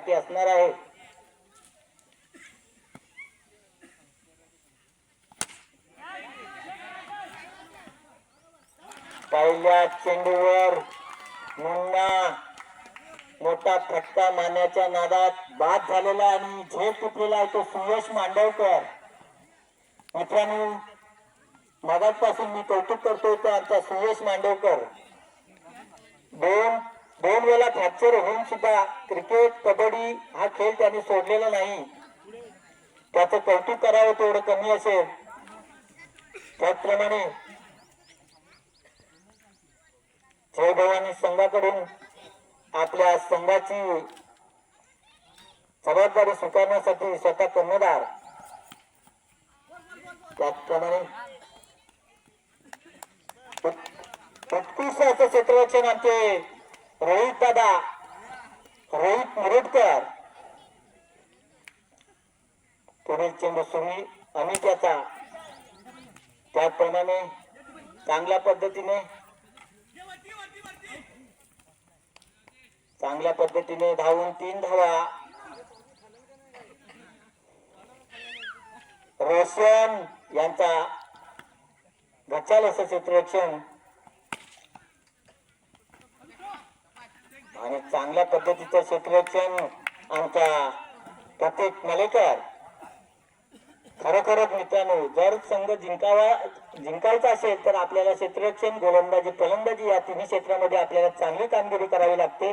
पाठी असणार आहे. पहिल्या चेंडूवर मुन्ना मोठा फटका मारण्याच्या नादात बाद झालेला आणि झेल तुटलेला आहे तो सुयश मांडवकर. मित्रांनो मगापासून मी कौतुक करतोय तो आमचा सुयश मांडवकर. दोन दोन वेळा फ्रॅक्चर होऊन सुद्धा क्रिकेट कबड्डी हा खेळ त्यांनी सोडलेला नाही. त्याचं कौतुक करावं तेवढं कमी असेल. त्याचप्रमाणे जय भवानी संघाकडून आपल्या संघाची जबाबदारी स्वीकारण्यासाठी स्वतः कर्णधार. त्याचप्रमाणे उत्कृष्ट असं क्षेत्ररक्षण आमचे रोहित दादा रोहित मुरुडकर. पुढील चेंडू सुमी अमित्याचा त्याचप्रमाणे चांगल्या पद्धतीने चांगल्या पद्धतीने धावून तीन धावा. रोशन यांचा गचाल असं क्षेत्ररक्षण आणि चांगल्या पद्धतीचं क्षेत्ररक्षण आमचा प्रत्येक मलेकर. खरोखरच मित्रांनो जर संघ जिंकावा जिंकायचा असेल तर आपल्याला क्षेत्ररक्षण गोलंदाजी फलंदाजी या तिन्ही क्षेत्रामध्ये आपल्याला चांगली कामगिरी करावी लागते.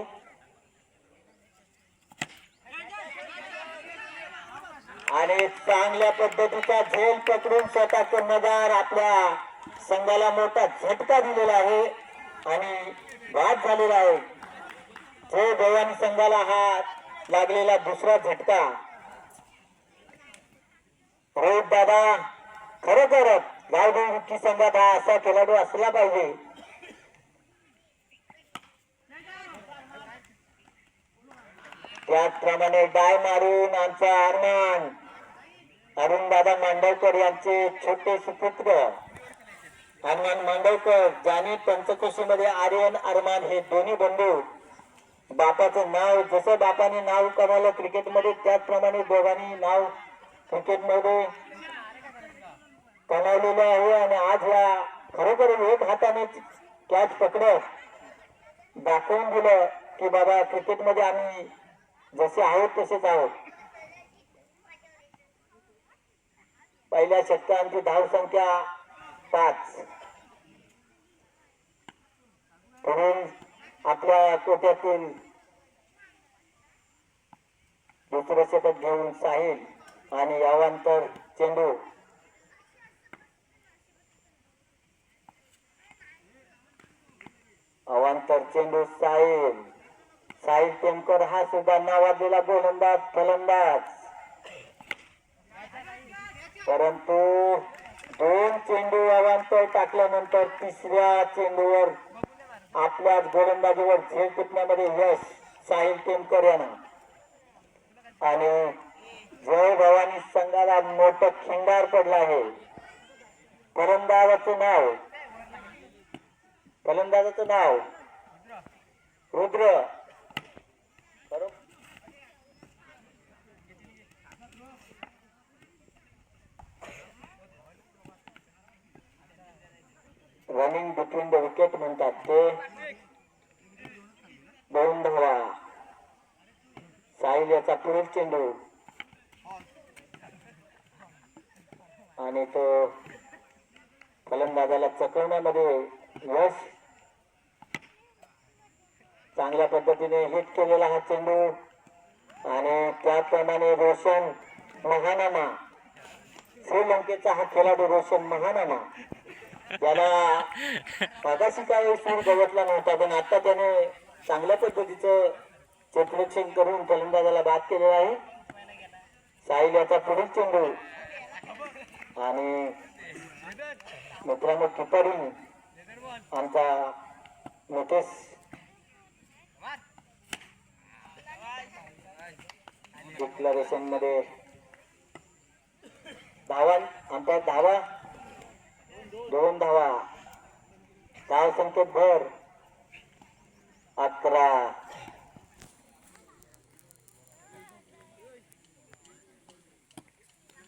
आणि चांगल्या पद्धतीचा झेल पकडून स्वतः कर्णधार आपल्या संघाला मोठा झटका दिलेला आहे. आणि बाद झालेला आहे. जय भवानी संघाला हा लागलेला दुसरा झटका. रोहित दादा खरोखरच गावडी विकी संघात हा असा खेळाडू असला पाहिजे. त्याचप्रमाणे डाय मारून आमचा अरमान अरुण दादा मांडवकर यांचे छोटे सुपुत्र. हनुमान मांडवकर ज्याने पंचकोशीमध्ये आर्यन अरमान हे दोन्ही बंधू बापाचं नाव जसं बापाने नाव कमावलं क्रिकेटमध्ये त्याचप्रमाणे दोघांनी नाव क्रिकेटमध्ये कमावलेलं आहे आणि आज या खरोखर एक हाताने कॅच पकडत दाखवून दिलं की बाबा क्रिकेटमध्ये आम्ही जसे आहोत तसेच आहोत. पहिल्या षटकांची धाव संख्या पाच म्हणून आपल्या कोट्यातील दुसरं षटक घेऊन साहिल आणि यावांतर चेंडू अवांतर चेंडू साहिल साहिल टेमकर हा सुद्धा नावाजलेला गोलंदाज फलंदाज परंतु दोन चेंडू अवांतर टाकल्यानंतर तिसऱ्या चेंडूवर आपल्याच गोलंदाजीवर झेल टिपण्यामध्ये यश साहिल टेमकर यांना आणि जय भवानी संघाला मोठं खिंडार पडलं आहे. फलंदाजाचं नाव. फलंदाजाचं नाव. Rudra. Running between the wicket म्हणतात ते. दोन धावा. साहिल याचा पुढील चेंडू. आणि तो फलंदाजाला चकवण्यामध्ये यश. चांगल्या पद्धतीने हिट केलेला हा चेंडू. आणि त्याप्रमाणे रोशन महानामा. श्रीलंकेचा हा खेळाडू रोशन महानामा. त्याला मागाशी काही सूर गवतला नव्हता पण आता त्याने चांगल्या पद्धतीचं क्षेत्ररक्षण करून फलंदाजाला बाद केलेला आहे. साहिल याचा पुढील चेंडू आणि मित्रांनो किपरिंग आमचा नितेश डिक्लरेशनमध्ये धावा आमच्या धावा. दोन धावा. काय संख्येत भर. अकरा.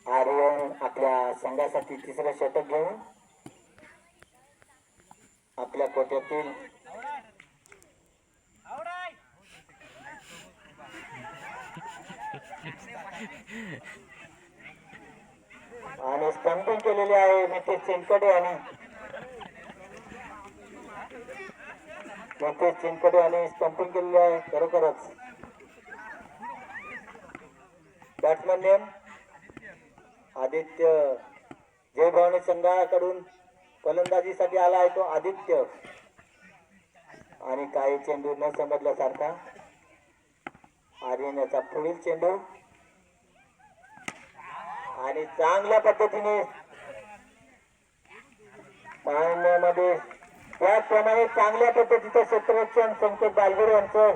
आर्यन आपल्या संघासाठी तिसरं षटक घेऊन आपल्या कोट्यातील आणि स्टंपिंग केलेली आहे नितेश चिंकडे आणि नितेश चिंकडे आणि स्टंपिंग केलेली आहे खरोखरच. Batsman name Aditya. जय भवानी संघाकडून फलंदाजीसाठी आला आहे तो आदित्य. आणि काही चेंडू न समजल्यासारखा. आर्यन याचा पुढील चेंडू. आणि चांगल्या पद्धतीने पाहण्यामध्ये त्याचप्रमाणे चांगल्या पद्धतीचं क्षेत्ररक्षण संकेत बालगुरे यांचं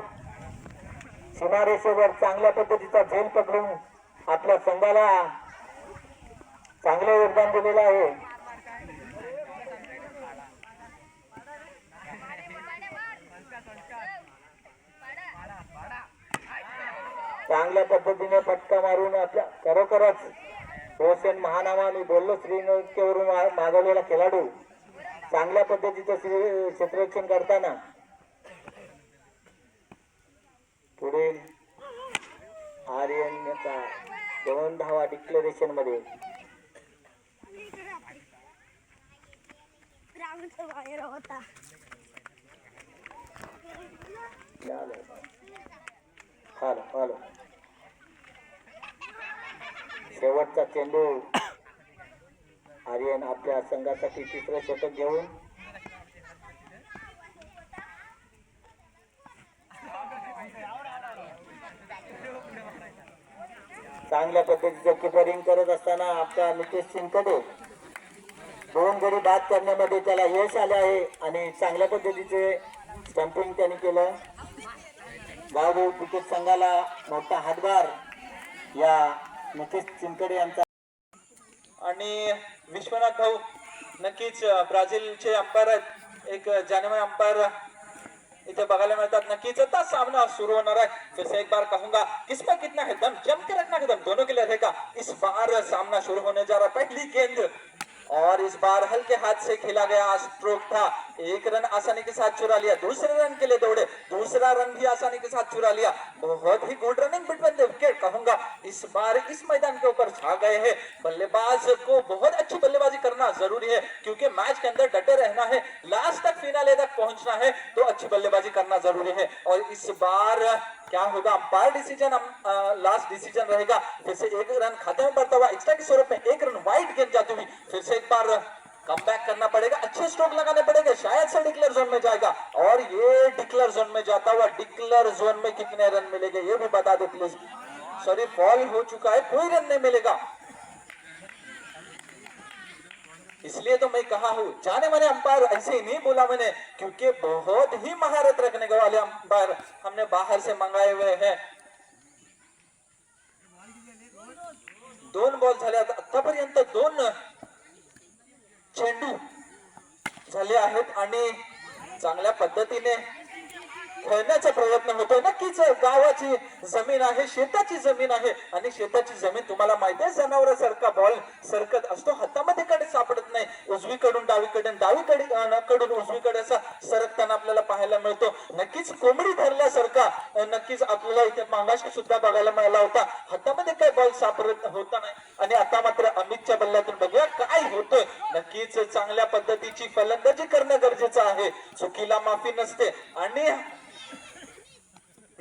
सीमारेषेवर चांगल्या पद्धतीचा झेल पकडून आपल्या संघाला चांगलं योगदान दिलेलं आहे. चांगल्या पद्धतीने फटका मारून आपल्या खरोखरच रोशन महानामा मी बोललो श्रीनृत्यवरून मागवलेला खेळाडू. चांगल्या पद्धतीचं श्री- क्षेत्ररक्षण करताना. पुढील आर्यन याचा दोन धावा डिक्लेरेशनमध्ये हॅलो हॅलो शेवटचा चेंडू. आर्यन आपल्या संघासाठी तिसरं षटक घेऊन. चांगल्या पद्धतीचं किपरिंग करत असताना आपल्या नितेश सिंगकडे दोन गडी बाद करण्यामध्ये त्याला यश आलं आहे आणि चांगल्या पद्धतीचे स्टम्पिंग त्यांनी केलं. गावदेव क्रिकेट संघाला मोठा हातभार या नितेश चिंकडे यांचा. आणि विश्वनाथ भाऊ नक्कीच ब्राझीलचे अंपायर आहेत. एक जानेवारी अंपायर इथे बघायला मिळतात. नक्कीच आता सामना सुरू होणार आहे. फिर एक बार कहूंगा किसमें कितना है दम जम के रखना है दम. दोनों के लिए रहेगा इस बार सामना शुरू होने जा रहा है. पहली गेंद और इस बार हल्के हाथ से खेला गया स्ट्रोक था। एक रन आसानी के साथ चुरा लिया। दूसरे रन के लिए दौड़े। दूसरा रन भी आसानी के साथ चुरा लिया। बहुत ही गुड रनिंग बिटवीन विकेट कहूँगा। इस बार इस मैदान के ऊपर छा गए हैं। बल्लेबाज को बहुत अच्छी बल्लेबाजी करना ज़रूरी है, क्योंकि मैच के अंदर डटे रहना है। लास्ट तक फिनाले तक पहुँचना है तो अच्छी बल्लेबाजी करना ज़रूरी है। और इस बार क्या होगा? अंपायर डिसीज़न लास्ट डिसीज़न रहेगा। जैसे एक रन खाते में हुआ। एक्स्ट्रा के स्वरूप में एक रन वाइट गेंद जाती हुई फिर से एक बार कम करना पड़ेगा अच्छे स्ट्रोक लगाने पड़ेंगे। शायद से डिक्लेयर जोन में जाएगा। और ये डिक्लेयर जोन में जाता हुआ डिक्लेयर जोन में कितने रन मिलेंगे, ये भी बता दे प्लीज़ सॉरी फॉल हो चुका है, कोई रन नहीं मिलेगा। इसलिए तो मैं कहा हूँ, जाने माने अंपायर, ऐसे ही नहीं बोला मैंने, क्योंकि बहुत ही महारत रखने के वाले अंपायर हमने बाहर से मंगाए हुए हैं। दोन बॉल झाले आता- आतापर्यंत दोन चेंडू झाले आहेत आणि चांगल्या पद्धतीने खेळण्याचा प्रयत्न होतोय. नक्कीच गावाची जमीन आहे शेताची जमीन आहे आणि शेताची जमीन तुम्हाला माहिती आहे जनावरासारखा बॉल सरकत असतो. हातामध्ये कडे सापडत नाही. उजवीकडून डावीकडे डावीकडे कडून उजवीकडे असा सरकताना आपल्याला पाहायला मिळतो. नक्कीच कोंबडी धरल्यासारखा नक्कीच आपल्याला इथे मागाशी सुद्धा बघायला मिळाला होता. हातामध्ये काय बॉल सापडत होता नाही. आणि आता मात्र अमितच्या बल्ल्यातून बघूया काय होतोय. नक्कीच चांगल्या पद्धतीची फलंदाजी करणं गरजेचं आहे. चुकीला माफी नसते. आणि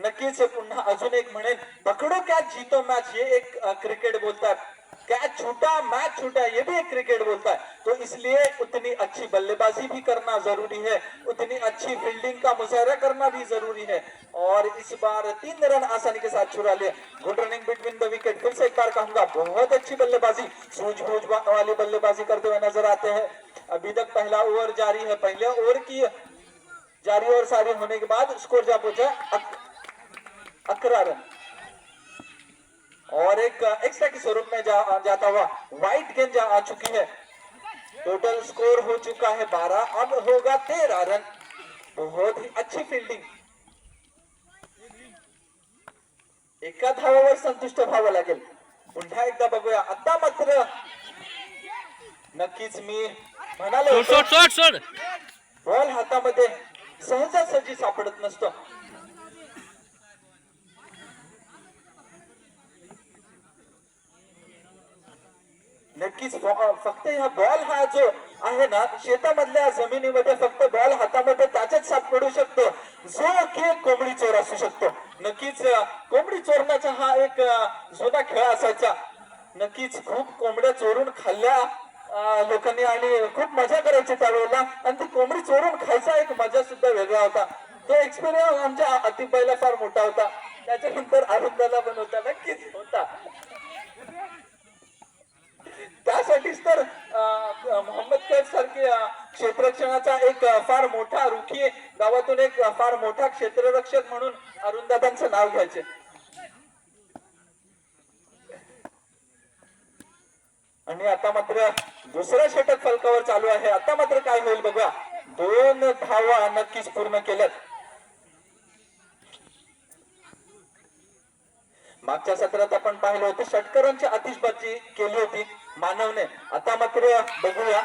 नक्कीच पुन्हा अजून एक म्हणेन, पकडो कॅच, जीतो मैच ये एक क्रिकेट बोलता है कैच छूटा, मैच छूटा ये भी एक क्रिकेट बोलता है तो इसलिए उतनी अच्छी बल्लेबाजी भी करना ज़रूरी है. उतनी अच्छी फील्डिंग का मुजाहरा करना भी ज़रूरी है. और इस बार तीन रन आसानी के साथ चुरा लिए. Good running between the wicket फिर से एक बार कहूँगा, बहुत अच्छी बल्लेबाजी. सूझबूझ वाली बल्लेबाजी करते हुए नज़र आते हैं. अभी तक पहला ओवर जारी है. पहले ओवर की जारी ओवर सारी होने के बाद स्कोर जा पहुँचा अक- अकरा रन और एक एक्स्ट्रा के स्वरूप में जा, जाता हुआ व्हाइट गेंद जा आ चुकी है। टोटल स्कोर हो चुका है बारह अब होगा तेरह रन। बहुत ही अच्छी फील्डिंग एका धावावर संतुष्ट व्हावं लागेल। पुन्हा एकदा बघूया। आता मात्र नक्कीच मी म्हणालो सोड बॉल हातामध्ये सहजासहजी सापडत नसतो. नक्कीच हो, हो. फक्त हा बॉल हा जो आहे ना शेतामधल्या जमिनीमध्ये फक्त बॉल हातामध्ये त्याच्याच सापडू शकतो. जो की कोंबडी चोर असू शकतो. नक्कीच कोंबडी चोरण्याचा हा एक जुना खेळ असायचा. नक्कीच खूप कोंबड्या चोरून खाल्ल्या लोकांनी आणि खूप मजा करायची त्यावेळेला. आणि ती कोंबडी चोरून खायचा एक मजा सुद्धा वेगळा होता. तो एक्सपिरियन्स आमच्या अतिबाईला फार मोठा होता. त्याच्यानंतर आनंदाला पण होता. नक्कीच होता. त्यासाठीच तर मोहम्मद कैफ सारखे क्षेत्ररक्षणाचा एक फार मोठा रुखी गावातून एक फार मोठा क्षेत्ररक्षक म्हणून अरुणदादांचं नाव घ्यायचे. आणि आता मात्र दुसरा षटक फलकावर चालू आहे. आता मात्र काय होईल बघा. दोन धावा नक्कीच पूर्ण केल्यात. मागच्या सत्रात आपण पाहिलं होतं षटकरांची आतिषबाजी केली होती. मानवने. आता मात्र बघूया.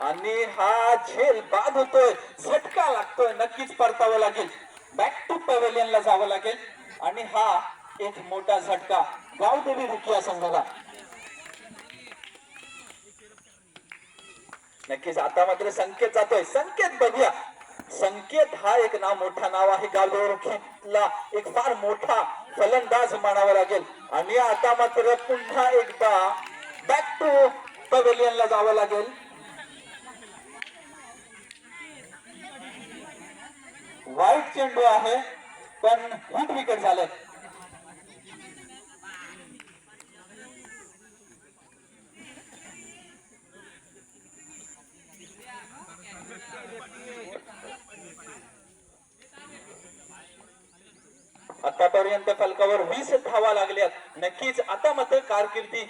आणि हा झेल बाद होतोय झटका लागतोय. नक्कीच परतावं लागेल. बॅक टू पवेलियनला जावं लागेल. आणि हा एक मोठा झटका. गावदेवी रुकिया संघाला. नक्कीच आता मात्र संकेत जातोय. संकेत बघूया. संकेत हा एक नाव मोठा नाव आहे. गावदेवी रुखीला एक फार मोठा फलंदाज मानावा लागेल. आणि आता मात्र पुन्हा एकदा बॅक टू पवेलियनला जावं लागेल. वाईट चेंडू आहे पण हिट विकेट झालं आतापर्यंत फलकावर वीस धावा लागल्यात. नक्कीच आता मात्र कारकिर्दी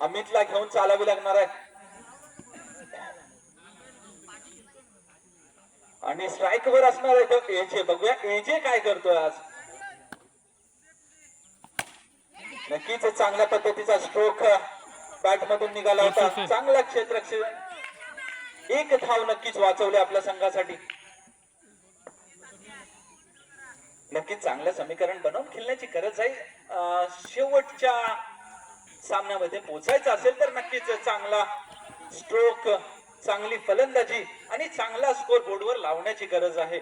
अमितला घेऊन चालावी लागणार आहे. आणि स्ट्राईक वर असणार आहे तो एजे बघूया एजे काय करतोय आज. नक्कीच चांगल्या पद्धतीचा स्ट्रोक बॅट मधून निघाला होता. चांगला क्षेत्ररक्षण एक धाव नक्कीच वाचवले आपल्या संघासाठी. नक्कीच चांगलं समीकरण बनवून खेळण्याची गरज आहे. शेवटच्या सामन्यामध्ये पोचायचं असेल तर नक्कीच चांगला स्ट्रोक चांगली फलंदाजी आणि चांगला स्कोर बोर्डवर लावण्याची गरज आहे.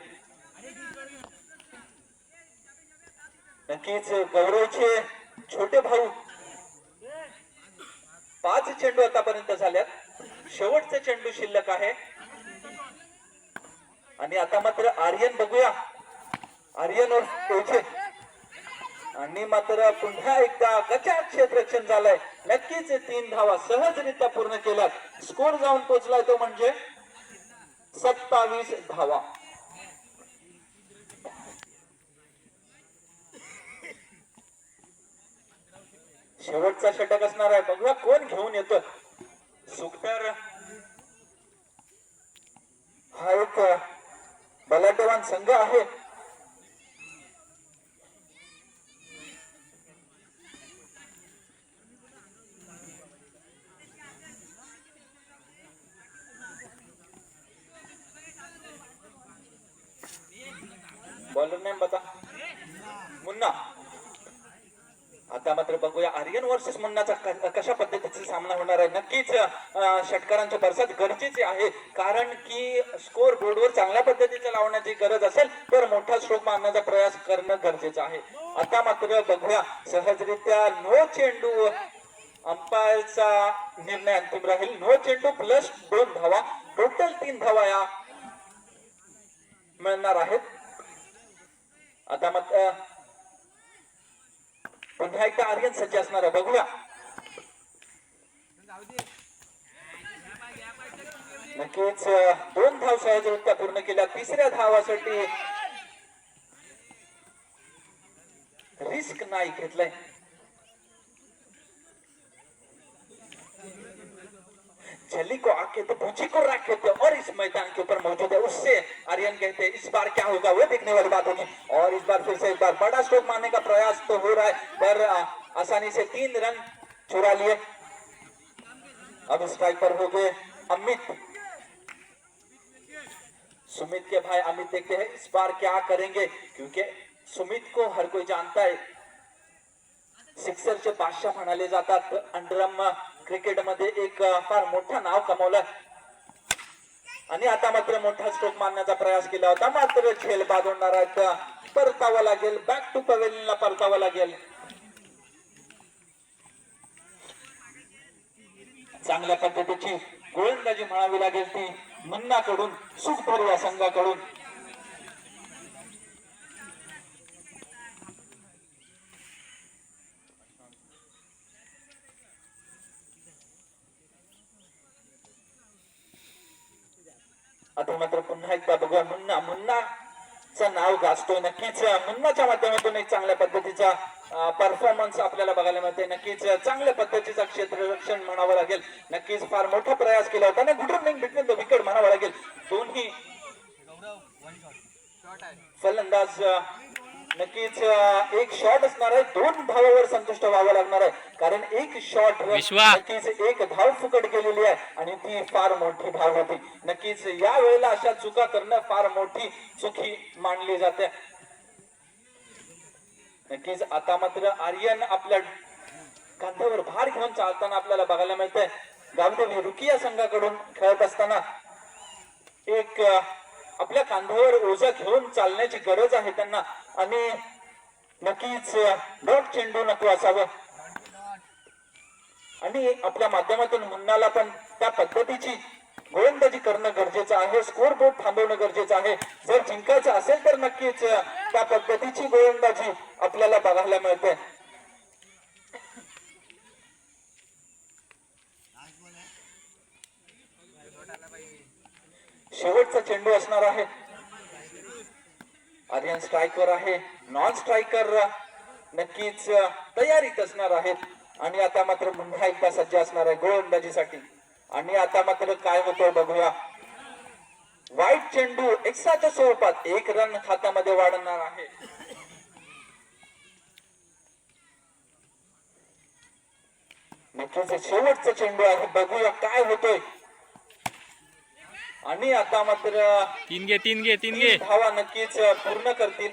नक्कीच गौरवचे छोटे भाऊ पाच चेंडू आतापर्यंत झाल्यात. शेवटचे चेंडू शिल्लक आहे. आणि आता मात्र आर्यन बघूया. आर्यन और आणि मात्र पुन्हा एकदा गचार क्षेत्ररक्षण झालंय. नक्कीच तीन धावा सहजरित्या पूर्ण केल्यात. स्कोर जाऊन पोहोचलाय तो म्हणजे सत्तावीस धावा. शेवटचा षटक असणार आहे. बघूया कोण घेऊन येतो. सुखतर हा एक बलाटवान संघ आहे. बॉलर नेम बता मुन्ना. आता मात्र बघूया आर्यन वर्सेस मुन्नाचा कशा पद्धतीचा सामना होणार आहे? नक्कीच अं, षटकारांच्या बरसात गरजेचे आहे. कारण की स्कोर बोर्डवर चांगल्या पद्धतीचं लावण्याची गरज असेल तर मोठा स्ट्रोक मारण्याचा प्रयास करणं गरजेचं आहे. आता मात्र बघूया सहजरित्या नो चेंडू अंपायरचा निर्णय अंतिम राहील. नो चेंडू प्लस दोन धावा. टोटल तीन धावा या मिळणार आहेत. आता मग पुन्हा एकदा आर्यन सज्ज असणार आहे बघूया. नक्कीच दोन धाव सहजरित्या पूर्ण केल्या तिसऱ्या धावासाठी रिस्क नाही घेतलंय. जली को आके तो भूजी को रखे थे और इस मैदान के ऊपर मौजूद है उससे आर्यन कहते हैं इस बार क्या होगा? वो देखने वाली बात होगी। बार फिर से एक बार बड़ा स्ट्रोक मारने का प्रयास तो हो रहा है पर आसानी से तीन रन चुरा लिए। अब स्ट्राइक पर हो गए अमित। सुमित के भाई अमित देखते हैं इस बार क्या करेंगे क्योंकि सुमित को हर कोई जानता है। सिक्सरचे बादशाह म्हणाले जातात अंडरम क्रिकेटमध्ये एक फार मोठं नाव कमवलं। आणि आता मात्र मोठा स्ट्रोक मारण्याचा प्रयास केला होता मात्र झेल बाद होणार आहेत परतावं लागेल बॅक टू पवेलीला परतावं लागेल. चांगल्या पद्धतीची गोलंदाजी म्हणावी लागेल ती मन्नाकडून सुखपूर या संघाकडून. आता मात्र पुन्हा एकदा बघूया मुन्ना मुन्ना. नाव गाजतोय. नक्कीच मुन्नाच्या माध्यमातून एक चांगल्या पद्धतीचा परफॉर्मन्स आपल्याला बघायला मिळते नक्कीच चांगल्या पद्धतीचा क्षेत्ररक्षण म्हणावं लागेल. नक्कीच फार मोठा प्रयास केला होता. आणि good running between the wicket म्हणावं लागेल. दोन्ही फलंदाज नक्कीच एक शॉट असणार आहे. दोन धावावर संतुष्ट व्हावं लागणार आहे. कारण एक शॉट. नक्कीच एक धाव फुकट गेलेली आहे आणि ती फार मोठी धाव होती. नक्कीच या वेळेला अशा चुका करणं फार मोठी चुकी मानली जाते. नक्कीच आता मात्र आर्यन आपल्या कांद्यावर भार घेऊन चालताना आपल्याला बघायला मिळतंय. गावदेवी रुकिया संघाकडून खेळत असताना एक आपल्या कांद्यावर ओझा घेऊन चालण्याची गरज आहे त्यांना. आणि नक्कीच डॉट चेंडू नको असावं. आणि आपल्या माध्यमातून मुन्नाला पण त्या पद्धतीची गोलंदाजी करणं गरजेचं आहे स्कोर बोर्ड थांबवणं गरजेचं आहे. जर जिंकायचं असेल तर नक्कीच त्या पद्धतीची गोलंदाजी आपल्याला बघायला मिळते. शेवटचा चेंडू असणार आहे. आर्यन स्ट्रायकर आहे नॉन स्ट्रायकर नक्कीच तयारीत असणार आहेत. आणि आता मात्र पुन्हा एकदा सज्ज असणार आहे गोलंदाजीसाठी. आणि आता मात्र काय होतंय बघूया. वाईट चेंडू एक्स्ट्राच्या स्वरूपात एक रन खात्यामध्ये वाढणार आहे. नक्कीच शेवटचा चेंडू आहे. बघूया काय होतोय. आणि आता मात्र तीन घे तीन घे तीन घे. धावा नक्कीच पूर्ण करतील.